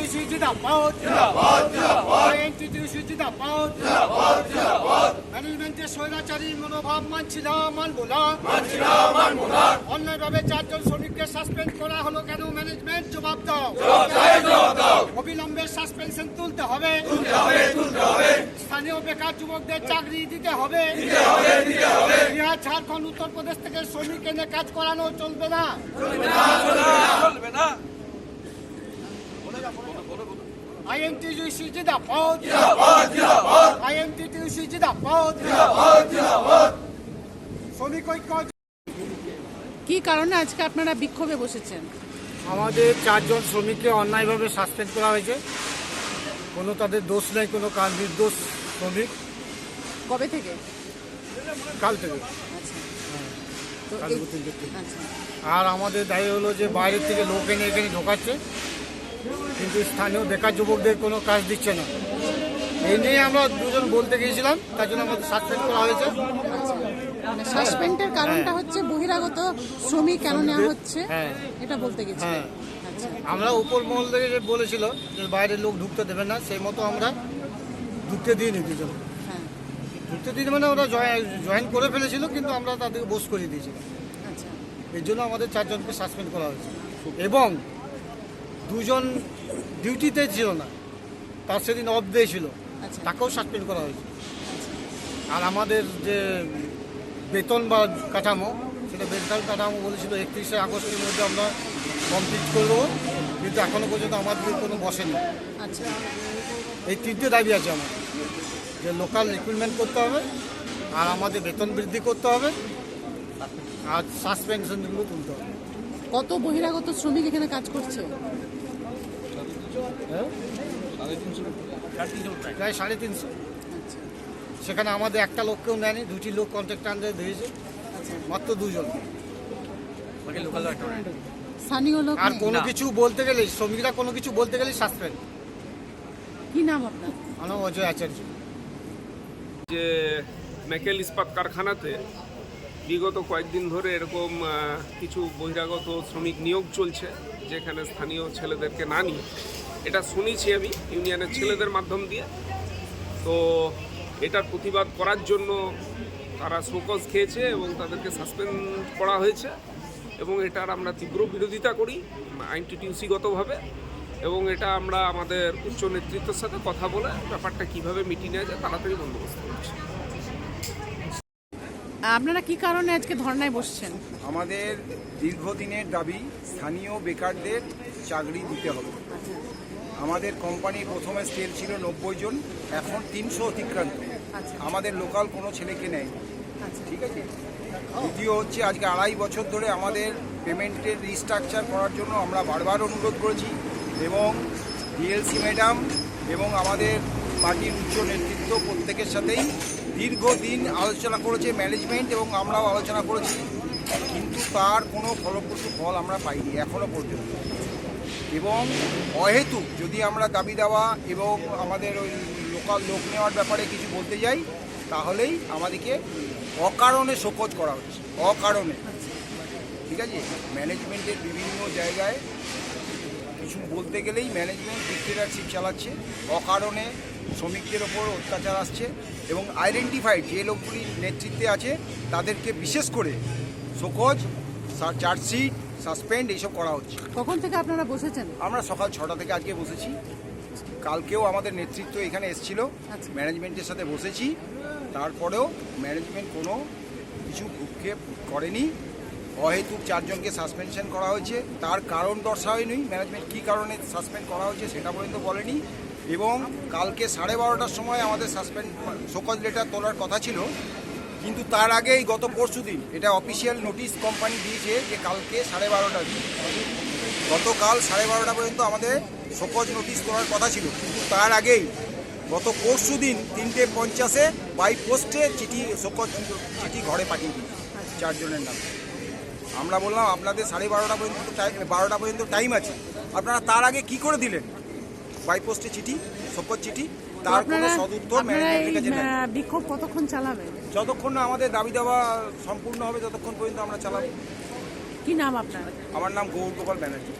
INTTUC জিন্দাবাদ জিন্দাবাদ জিন্দাবাদ আইএনটিটিউসি জিন্দাবাদ জিন্দাবাদ জিন্দাবাদ ম্যানেজমেন্টের স্বৈরাচারী মনোভাব মানছি না মানবো না মানছি না মানবো না অন্যায়ভাবে চারজন শ্রমিককে সাসপেন্ড করা হলো কেন ম্যানেজমেন্ট জবাব দাও জবাব দাও অবিলম্বে সাসপেনশন তুলতে হবে তুলতে হবে তুলতে হবে স্থানীয় বেকার যুবকদের চাকরি দিতে হবে দিতে হবে দিতে হবে বিহার ঝাড়খণ্ড উত্তরপ্রদেশ থেকে শ্রমিক এনে কাজ করানো চলবে না আইএনটিটিউসি জিন্দাবাদ জিন্দাবাদ জিন্দাবাদ আইএনটিটিউসি জিন্দাবাদ জিন্দাবাদ জিন্দাবাদ শ্রমিক ঐক্য কি কারণে আজকে আপনারা বিক্ষোভে বসেছেন? আমাদের চারজন শ্রমিককে অন্যায়ভাবে সাসপেন্ড করা হয়েছে। কোনো তাদের দোষ নেই কোনো কাজ নির্দোষ শ্রমিক। কবে থেকে? কাল থেকে। আচ্ছা। আচ্ছা। আর আমাদের দায়ী হলো যে বাইরের থেকে লোক এনে এখানে ঢোকাচ্ছে। কিন্তু স্থানীয় বেকার যুবকদের কোনো কাজ দিচ্ছে না। এই নিয়ে আমরা দুজন বলতে গিয়েছিলাম তার জন্য আমাদের সাসপেন্ড করা হয়েছে। মানে সাসপেন্ডের কারণটা হচ্ছে বহিরাগত শ্রমিক কেন নেওয়া হচ্ছে হ্যাঁ। এটা বলতে গেছি হ্যাঁ। আচ্ছা আমরা উপর মহল থেকে যে বলেছিল যে বাইরের লোক ঢুকতে দেবে না সেই মতো আমরা ঢুকতে দিইনি দুজন। হ্যাঁ। ঢুকতে দিইনি মানে ওরা জয়েন করে ফেলেছিল কিন্তু আমরা তাদেরকে বোস করিয়ে দিয়েছিলাম। আচ্ছা। এর জন্য আমাদের চারজনকে সাসপেন্ড করা হয়েছে। এবং দুজন ডিউটিতে ছিল না। তার সেদিন অফ ডে ছিল। আচ্ছা। তাকেও সাসপেন্ড করা হয়েছে। আর আমাদের যে বেতন বা কাঠামো সেটা বেতন কাঠামো বলেছিল একত্রিশে আগস্টের মধ্যে আমরা কমপ্লিট করে দেবো কিন্তু এখনও পর্যন্ত আমাদের কোনো বসেনি। আচ্ছা। এই তিনটে দাবি আছে আমার। যে লোকাল রিক্রুটমেন্ট করতে হবে আর আমাদের বেতন বৃদ্ধি করতে হবে আর সাসপেনশনগুলো তুলতে হবে। কত বহিরাগত শ্রমিক এখানে কাজ করছে? প্রায় সাড়ে তিনশো। আচ্ছা সেখানে আমাদের একটা লোককেও নেয়নি দুটি লোক কন্ট্রাক্ট আন্ডারে দিয়েছে আচ্ছা মাত্র দুজন। লোক আর? কোনো কিছু বলতে গেলেই শ্রমিকরা কোনো কিছু বলতে গেলেই সাসপেন্ড। কি নাম আপনার? আমার অজয় আচার্য। যে মেকেল ইস্পাত কারখানাতে বিগত কয়েকদিন ধরে এরকম কিছু বহিরাগত শ্রমিক নিয়োগ চলছে যেখানে স্থানীয় ছেলেদেরকে না নিয়ে এটা শুনেছি আমি ইউনিয়নের ছেলেদের মাধ্যম দিয়ে। তো এটার প্রতিবাদ করার জন্য তারা শোকজ খেয়েছে এবং তাদেরকে সাসপেন্ড করা হয়েছে এবং এটার আমরা তীব্র বিরোধিতা করি আইনটিটিউসিগতভাবে এবং এটা আমরা আমাদের উচ্চ নেতৃত্বের সাথে কথা বলে ব্যাপারটা কীভাবে মিটিয়ে নেওয়া যায় তাড়াতাড়ি বন্দোবস্ত করছি। আপনারা কি কারণে আজকে ধর্নায় বসছেন? আমাদের দীর্ঘদিনের দাবি স্থানীয় বেকারদের চাকরি দিতে হবে। আমাদের কোম্পানি প্রথমে স্কেল ছিল নব্বই জন এখন তিনশো অতিক্রান্ত। আচ্ছা। আমাদের লোকাল কোনো ছেলেকে নেয় আচ্ছা। ঠিক আছে? দ্বিতীয় হচ্ছে আজকে আড়াই বছর ধরে আমাদের পেমেন্টের রিস্ট্রাকচার করার জন্য আমরা বারবার অনুরোধ করেছি এবং ডিএলসি ম্যাডাম এবং আমাদের পার্টির উচ্চ নেতৃত্ব প্রত্যেকের সাথেই দীর্ঘদিন আলোচনা করেছে ম্যানেজমেন্ট এবং আমরাও আলোচনা করেছি। কিন্তু তার কোনো ফলপ্রসূ ফল আমরা পাইনি এখনও পর্যন্ত। এবং অহেতু যদি আমরা দাবি দেওয়া এবং আমাদের ওই লোকাল লোক নেওয়ার ব্যাপারে কিছু বলতে যাই, তাহলেই আমাদেরকে অকারণে শোকজ করা হচ্ছে, অকারণে। ঠিক আছে? ম্যানেজমেন্টের বিভিন্ন জায়গায় কিছু বলতে গেলেই ম্যানেজমেন্ট ডিক্টেটারশিপ চালাচ্ছে, অকারণে শ্রমিকদের ওপর অত্যাচার আসছে এবং আইডেন্টিফাইড যে লোকগুলি নেতৃত্বে আছে, তাদেরকে বিশেষ করে শোকজ, চার্জশিট সাসপেন্ড এইসব করা হচ্ছে। কখন থেকে আপনারা বসেছেন? আমরা সকাল ছটা থেকে আজকে বসেছি। কালকেও আমাদের নেতৃত্ব এখানে এসেছিল। আচ্ছা। ম্যানেজমেন্টের সাথে বসেছি। তারপরেও ম্যানেজমেন্ট কোনো কিছু ভূক্ষেপ করেনি। অহেতুক চারজনকে সাসপেনশন করা হয়েছে। তার কারণ দর্শায়নি ম্যানেজমেন্ট কী কারণে সাসপেন্ড করা হয়েছে সেটা পর্যন্ত বলেনি। এবং কালকে সাড়ে বারোটার সময় আমাদের সাসপেন্ড শোকজ লেটার তোলার কথা ছিল। কিন্তু তার আগেই গত পরশু দিন এটা অফিসিয়াল নোটিশ কোম্পানি দিয়েছে যে কালকে সাড়ে বারোটা গতকাল সাড়ে বারোটা পর্যন্ত আমাদের শোকজ নোটিশ করার কথা ছিল। কিন্তু তার আগেই গত পরশু দিন তিনটে পঞ্চাশে বাই পোস্টে চিঠি, শোকজ চিঠি ঘরে পাঠিয়ে দিই চারজনের নামে। আমরা বললাম, আপনাদের সাড়ে বারোটা পর্যন্ত টাইম বারোটা পর্যন্ত টাইম আছে। আপনারা তার আগে কি করে দিলেন? বাই পোস্টে চিঠি, শোকজ চিঠি। তার কোনো সদুত্তর ম্যানেজমেন্টের কাছে নেই। বিক্ষোভ কতক্ষণ চালাবেন? যতক্ষণ না আমাদের দাবি দেওয়া সম্পূর্ণ হবে ততক্ষণ পর্যন্ত আমরা চালাবো। কি নাম আপনার? আমার নাম গৌর গোপাল ব্যানার্জি।